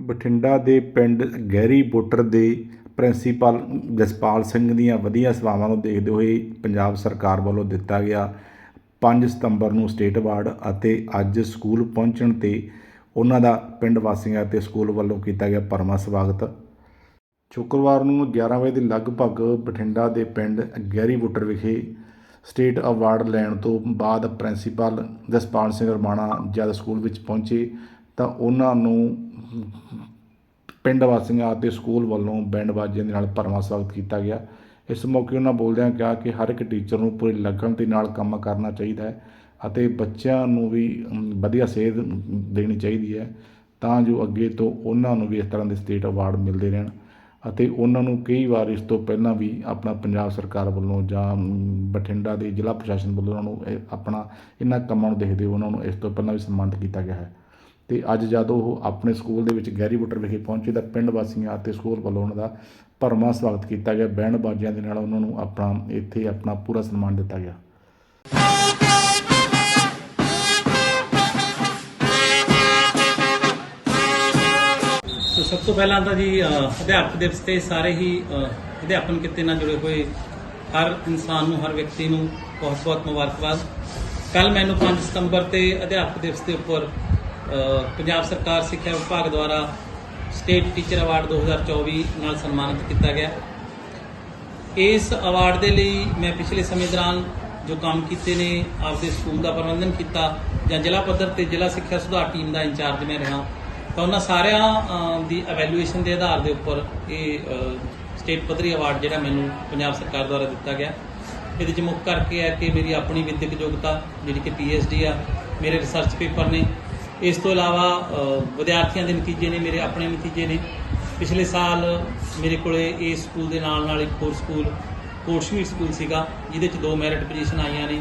ਬਠਿੰਡਾ ਦੇ ਪਿੰਡ ਗਹਿਰੀ ਬੁੱਟਰ ਦੇ ਪ੍ਰਿੰਸੀਪਲ ਜਸਪਾਲ ਸਿੰਘ ਦੀਆਂ ਵਧੀਆ ਸੇਵਾਵਾਂ ਨੂੰ ਦੇਖਦੇ ਹੋਏ ਪੰਜਾਬ ਸਰਕਾਰ ਵੱਲੋਂ ਦਿੱਤਾ ਗਿਆ 5 ਸਤੰਬਰ ਨੂੰ ਸਟੇਟ ਅਵਾਰਡ ਅਤੇ ਅੱਜ ਸਕੂਲ ਪਹੁੰਚਣ ਤੇ ਉਹਨਾਂ ਦਾ ਪਿੰਡ ਵਾਸੀਆਂ ਅਤੇ ਸਕੂਲ ਵੱਲੋਂ ਕੀਤਾ ਗਿਆ ਭਰਵਾਂ ਸਵਾਗਤ। ਸ਼ੁੱਕਰਵਾਰ ਨੂੰ 11 ਵਜੇ ਦੇ ਲਗਭਗ ਬਠਿੰਡਾ ਦੇ ਪਿੰਡ ਗਹਿਰੀ ਬੁੱਟਰ ਵਿਖੇ ਸਟੇਟ ਅਵਾਰਡ ਲੈਣ ਤੋਂ ਬਾਅਦ ਪ੍ਰਿੰਸੀਪਲ ਜਸਪਾਲ ਸਿੰਘ ਰਮਾਣਾ ਜਦ ਸਕੂਲ ਵਿੱਚ ਪਹੁੰਚੇ ਤਾਂ ਉਹਨਾਂ ਨੂੰ ਪਿੰਡ ਵਾਸੀਆਂ ਅਤੇ ਸਕੂਲ ਵੱਲੋਂ ਬੈਂਡ ਬਾਜਿਆਂ ਦੇ ਨਾਲ ਭਰਵਾਂ ਸਵਾਗਤ ਕੀਤਾ ਗਿਆ। ਇਸ ਮੌਕੇ ਉਹਨਾਂ ਬੋਲਦਿਆਂ ਕਿਹਾ ਕਿ ਹਰ ਇੱਕ ਟੀਚਰ ਨੂੰ ਪੂਰੀ ਲਗਨ ਦੇ ਨਾਲ ਕੰਮ ਕਰਨਾ ਚਾਹੀਦਾ ਹੈ ਅਤੇ ਬੱਚਿਆਂ ਨੂੰ ਵੀ ਵਧੀਆ ਸੇਧ ਦੇਣੀ ਚਾਹੀਦੀ ਹੈ ਤਾਂ ਜੋ ਅੱਗੇ ਤੋਂ ਉਹਨਾਂ ਨੂੰ ਵੀ ਇਸ ਤਰ੍ਹਾਂ ਦੇ ਸਟੇਟ ਅਵਾਰਡ ਮਿਲਦੇ ਰਹਿਣ ਅਤੇ ਉਹਨਾਂ ਨੂੰ ਕਈ ਵਾਰ ਇਸ ਤੋਂ ਪਹਿਲਾਂ ਵੀ ਆਪਣਾ ਪੰਜਾਬ ਸਰਕਾਰ ਵੱਲੋਂ ਜਾਂ ਬਠਿੰਡਾ ਦੇ ਜ਼ਿਲ੍ਹਾ ਪ੍ਰਸ਼ਾਸਨ ਵੱਲੋਂ ਉਹਨਾਂ ਨੂੰ ਇਹ ਆਪਣਾ ਇਹਨਾਂ ਕੰਮਾਂ ਨੂੰ ਦੇਖਦੇ ਹੋਏ ਉਹਨਾਂ ਨੂੰ ਇਸ ਤੋਂ ਪਹਿਲਾਂ ਵੀ ਸਨਮਾਨਿਤ ਕੀਤਾ ਗਿਆ ਹੈ। ਤੇ ਅੱਜ ਜਦ ਉਹ ਆਪਣੇ ਸਕੂਲ ਦੇ ਵਿੱਚ ਗੈਰੀ ਬੁੱਟਰ ਵਿਖੇ ਪਹੁੰਚੇ ਤਾਂ ਪਿੰਡ ਵਾਸੀਆਂ ਅਤੇ ਸਕੂਲ ਵੱਲੋਂ ਉਹਨਾਂ ਦਾ ਭਰਵਾਂ ਸਵਾਗਤ ਕੀਤਾ ਗਿਆ। ਬੈਂਡ ਬਾਜਿਆਂ ਦੇ ਨਾਲ ਉਹਨਾਂ ਨੂੰ ਆਪਣਾ ਇੱਥੇ ਆਪਣਾ ਪੂਰਾ ਸਨਮਾਨ ਦਿੱਤਾ ਗਿਆ। ਸੋ ਸਭ ਤੋਂ ਪਹਿਲਾਂ ਤਾਂ ਜੀ ਅਧਿਆਪਕ ਦਿਵਸ ਤੇ ਸਾਰੇ ਹੀ ਅ, ਅਧਿਆਪਨ ਕਿੱਤੇ ਨਾਲ ਜੁੜੇ ਹੋਏ ਹਰ ਇਨਸਾਨ ਨੂੰ ਹਰ ਵਿਅਕਤੀ ਨੂੰ ਬਹੁਤ-ਬਹੁਤ ਮੁਬਾਰਕਬਾਦ। ਕੱਲ ਮੈਨੂੰ 5 ਸਤੰਬਰ ਤੇ ਅਧਿਆਪਕ ਦਿਵਸ ਦੇ ਉੱਪਰ ਪੰਜਾਬ ਸਰਕਾਰ ਸਿੱਖਿਆ ਵਿਭਾਗ ਦੁਆਰਾ ਸਟੇਟ ਟੀਚਰ ਅਵਾਰਡ 2024 ਨਾਲ ਸਨਮਾਨਿਤ ਕੀਤਾ ਗਿਆ। ਇਸ ਅਵਾਰਡ ਦੇ ਲਈ ਮੈਂ ਪਿਛਲੇ ਸਮੇਂ ਦੌਰਾਨ ਜੋ ਕੰਮ ਕੀਤੇ ਨੇ, ਆਪਦੇ ਸਕੂਲ ਦਾ ਪ੍ਰਬੰਧਨ ਕੀਤਾ ਜਾਂ ਜ਼ਿਲ੍ਹਾ ਪੱਧਰ ਤੇ ਜ਼ਿਲ੍ਹਾ ਸਿੱਖਿਆ ਸੁਧਾਰ ਟੀਮ ਦਾ ਇੰਚਾਰਜ ਮੈਂ ਰਿਹਾ। ਤਾਂ ਉਹਨਾਂ ਸਾਰਿਆਂ ਦੀ ਐਵੈਲੂਏਸ਼ਨ ਦੇ ਆਧਾਰ ਦੇ ਉੱਪਰ ਇਹ ਸਟੇਟ ਪੱਧਰੀ ਅਵਾਰਡ ਜਿਹੜਾ ਮੈਨੂੰ ਪੰਜਾਬ ਸਰਕਾਰ ਦੁਆਰਾ ਦਿੱਤਾ ਗਿਆ। ਇਹਦੇ ਚ ਮੁੱਖ ਕਰਕੇ ਹੈ ਕਿ ਮੇਰੀ ਆਪਣੀ ਵਿਦਿਅਕ ਯੋਗਤਾ, ਜਿਹੜੀ ਕਿ ਡੀ ਆ, ਮੇਰੇ ਰਿਸਰਚ ਪੇਪਰ ਨੇ ਇਸ ਤੋਂ ਇਲਾਵਾ ਵਿਦਿਆਰਥੀਆਂ ਦੇ ਨਤੀਜੇ ਨੇ, ਮੇਰੇ ਆਪਣੇ ਨਤੀਜੇ ਨੇ। ਪਿਛਲੇ ਸਾਲ ਮੇਰੇ ਕੋਲੇ ਇਸ ਸਕੂਲ ਦੇ ਨਾਲ ਨਾਲ ਇੱਕ ਹੋਰ ਸਕੂਲ ਕੋਟਸ਼ਮੀਰ ਸਕੂਲ ਸੀਗਾ, ਜਿਹਦੇ ਚ ਦੋ ਮੈਰਿਟ ਪੋਜੀਸ਼ਨ ਆਈਆਂ ਨੇ।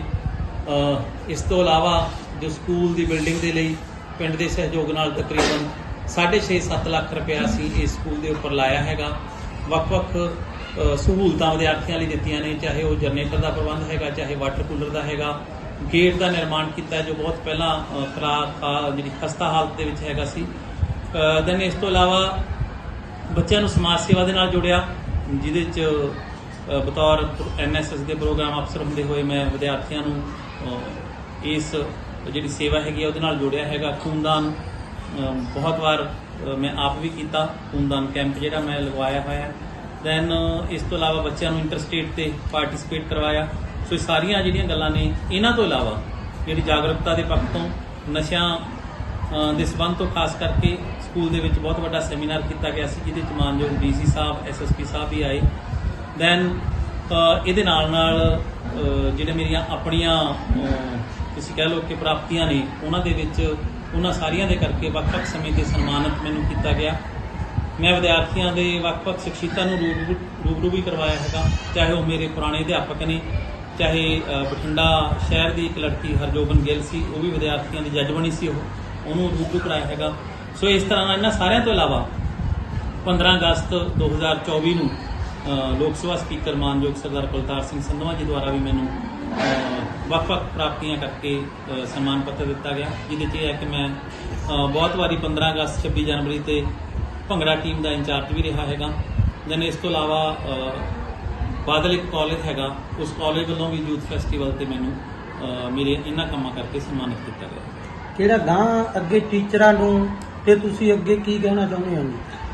ਇਸ ਤੋਂ ਇਲਾਵਾ ਜੋ ਸਕੂਲ ਦੀ ਬਿਲਡਿੰਗ ਦੇ ਲਈ ਪਿੰਡ ਦੇ ਸਹਿਯੋਗ ਨਾਲ ਤਕਰੀਬਨ 6.5-7 ਲੱਖ ਰੁਪਇਆ ਅਸੀਂ ਇਸ ਸਕੂਲ ਦੇ ਉੱਪਰ ਲਾਇਆ ਹੈਗਾ। ਵੱਖ-ਵੱਖ ਸਹੂਲਤਾਂ ਵਿਦਿਆਰਥੀਆਂ ਲਈ ਦਿੱਤੀਆਂ ਨੇ, ਚਾਹੇ ਉਹ ਜਨਰੇਟਰ ਦਾ ਪ੍ਰਬੰਧ ਹੈਗਾ, ਚਾਹੇ ਵਾਟਰ ਕੂਲਰ ਦਾ ਹੈਗਾ। ਗੇਟ ਦਾ ਨਿਰਮਾਣ ਕੀਤਾ ਜੋ ਬਹੁਤ ਪਹਿਲਾਂ ਅ, ਖਰਾਬ ਜਿਹੜੀ ਖਸਤਾ ਹਾਲਤ ਦੇ ਵਿੱਚ ਹੈਗਾ ਸੀ। ਦੈਨ ਇਸ ਤੋਂ ਇਲਾਵਾ ਬੱਚਿਆਂ ਨੂੰ ਸਮਾਜ ਸੇਵਾ ਦੇ ਨਾਲ ਜੁੜਿਆ ਜਿਹਦੇ ਚ ਅ, ਬਤੌਰ ਐਨਐਸਐਸ ਦੇ ਪ੍ਰੋਗਰਾਮ ਅਫਸਰ ਹੁੰਦੇ ਹੋਏ ਮੈਂ ਵਿਦਿਆਰਥੀਆਂ ਨੂੰ ਇਸ ਜਿਹੜੀ ਸੇਵਾ ਹੈਗੀ ਆ ਉਹਦੇ ਨਾਲ ਜੋੜਿਆ ਹੈਗਾ। ਖੂਨਦਾਨ ਬਹੁਤ ਵਾਰ ਮੈਂ ਆਪ ਵੀ ਕੀਤਾ। ਖੂਨਦਾਨ ਕੈਂਪ ਜਿਹੜਾ ਮੈਂ ਲਗਵਾਇਆ ਹੋਇਆ। ਦੈਨ ਇਸ ਤੋਂ ਇਲਾਵਾ ਬੱਚਿਆਂ ਨੂੰ ਇੰਟਰਸਟੇਟ ਤੇ ਪਾਰਟਿਸਿਪੇਟ ਕਰਵਾਇਆ। ਸੋ ਇਹ ਸਾਰੀਆਂ ਜਿਹੜੀਆਂ ਗੱਲਾਂ ਨੇ, ਇਹਨਾਂ ਤੋਂ ਇਲਾਵਾ ਜਿਹੜੀ ਜਾਗਰੂਕਤਾ ਦੇ ਪੱਖ ਤੋਂ, ਨਸ਼ਿਆਂ ਦੇ ਸਬੰਧ ਤੋਂ ਖਾਸ ਕਰਕੇ ਸਕੂਲ ਦੇ ਵਿੱਚ ਬਹੁਤ ਵੱਡਾ ਸੈਮੀਨਾਰ ਕੀਤਾ ਗਿਆ ਸੀ, ਜਿਹਦੇ ਚ ਮਾਨਯੋਗ ਡੀਸੀ ਸਾਹਿਬ ਐਸਐਸਪੀ ਸਾਹਿਬ ਵੀ ਆਏ। ਦੈਨ ਇਹਦੇ ਨਾਲ ਨਾਲ ਜਿਹੜੇ ਮੇਰੀਆਂ ਆਪਣੀਆਂ ਤੁਸੀਂ ਕਹਿ ਲਓ ਕਿ ਪ੍ਰਾਪਤੀਆਂ ਨੇ, ਉਹਨਾਂ ਦੇ ਵਿੱਚ ਉਹਨਾਂ ਸਾਰੀਆਂ ਦੇ ਕਰਕੇ ਵੱਖ-ਵੱਖ ਸਮੇਂ ਤੇ ਸਨਮਾਨਿਤ ਮੈਨੂੰ ਕੀਤਾ ਗਿਆ। ਮੈਂ ਵਿਦਿਆਰਥੀਆਂ ਦੇ ਵੱਖ-ਵੱਖ ਸ਼ਖਸੀਅਤਾਂ ਨੂੰ ਰੂਬਰੂ ਰੂਬਰੂ ਵੀ ਕਰਵਾਇਆ ਹੈਗਾ, ਚਾਹੇ ਉਹ ਮੇਰੇ ਪੁਰਾਣੇ ਅਧਿਆਪਕ ਨੇ ਚਾਹੇ ਬਠਿੰਡਾ ਸ਼ਹਿਰ ਦੀ ਇੱਕ ਲੜਕੀ ਹਰਜੋਬਨ ਗਿੱਲ ਸੀ, ਉਹ ਵੀ ਵਿਦਿਆਰਥੀਆਂ ਦੀ ਜੱਜ ਬਣੀ ਸੀ ਉਹ। ਉਹਨੂੰ ਰੂਬਰੂ ਕਰਾਇਆ ਹੈਗਾ। ਸੋ ਇਸ ਤਰ੍ਹਾਂ ਇਹਨਾਂ ਸਾਰਿਆਂ ਤੋਂ ਇਲਾਵਾ 15 ਅਗਸਤ 2024 ਨੂੰ ਲੋਕ ਸਭਾ ਸਪੀਕਰ ਮਾਨਯੋਗ ਸਰਦਾਰ ਕੁਲਤਾਰ ਸਿੰਘ ਸੰਧਵਾ ਜੀ ਦੁਆਰਾ ਵੀ ਮੈਨੂੰ ਵੱਖ-ਵੱਖ ਪ੍ਰਾਪਤੀਆਂ ਕਰਕੇ ਸਨਮਾਨ ਪੱਤਰ ਦਿੱਤਾ ਗਿਆ, ਜਿਹਦੇ 'ਚ ਇਹ ਹੈ ਕਿ ਮੈਂ ਬਹੁਤ ਵਾਰੀ 15 ਅਗਸਤ 26 ਜਨਵਰੀ ਤੇ ਭੰਗੜਾ ਟੀਮ ਦਾ ਇੰਚਾਰਜ ਵੀ ਰਿਹਾ ਹੈਗਾ। ਦੈਨ ਇਸ ਤੋਂ ਇਲਾਵਾ ਬਾਦਲ ਇੱਕ ਕਾਲਜ ਹੈਗਾ ਉਸ ਕਾਲਜ ਵੱਲੋਂ ਵੀ ਯੂਥ ਫੈਸਟੀਵਲ ਤੇ ਮੈਨੂੰ ਮੇਰੇ ਇਹਨਾਂ ਕੰਮਾਂ ਕਰਕੇ ਸਨਮਾਨਿਤ ਕੀਤਾ ਗਿਆ। ਕਿਹੜਾ ਗਾਂ ਅੱਗੇ ਟੀਚਰਾਂ ਨੂੰ ਤੇ ਤੁਸੀਂ ਅੱਗੇ ਕੀ ਕਹਿਣਾ ਚਾਹੁੰਦੇ ਹੋ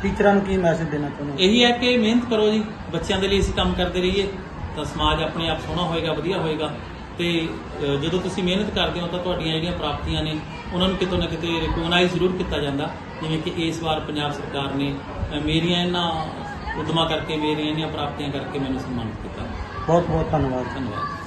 ਟੀਚਰਾਂ ਨੂੰ ਕੀ ਮੈਸੇਜ ਦੇਣਾ ਚਾਹੁੰਦੇ ਹੋ? ਇਹੀ ਹੈ ਕਿ ਮਿਹਨਤ ਕਰੋ ਜੀ ਬੱਚਿਆਂ ਦੇ ਲਈ ਅਸੀਂ ਕੰਮ ਕਰਦੇ ਰਹੀਏ ਤਾਂ ਸਮਾਜ ਆਪਣੇ ਆਪ ਸੋਹਣਾ ਹੋਏਗਾ ਵਧੀਆ ਹੋਏਗਾ। ਤੇ ਜਦੋਂ ਤੁਸੀਂ ਮਿਹਨਤ ਕਰਦੇ ਹੋ ਤਾਂ ਤੁਹਾਡੀਆਂ ਜਿਹੜੀਆਂ ਪ੍ਰਾਪਤੀਆਂ ਨੇ ਉਹਨਾਂ ਨੂੰ ਕਿਤੋਂ ਨਾ ਕਿਤੇ ਰਿਕਗਨਾਈਜ਼ ਜ਼ਰੂਰ ਕੀਤਾ ਜਾਂਦਾ। ਜਿਵੇਂ ਕਿ ਇਸ ਵਾਰ ਪੰਜਾਬ ਸਰਕਾਰ ਨੇ ਮੇਰੀਆਂ ਇਹਨਾਂ ਉਦਮਾਂ ਕਰਕੇ ਮੇਰੀਆਂ ਇਹਨਾਂ ਪ੍ਰਾਪਤੀਆਂ ਕਰਕੇ ਮੈਨੂੰ ਸਨਮਾਨਿਤ ਕੀਤਾ। ਬਹੁਤ ਬਹੁਤ ਧੰਨਵਾਦ। ਧੰਨਵਾਦ।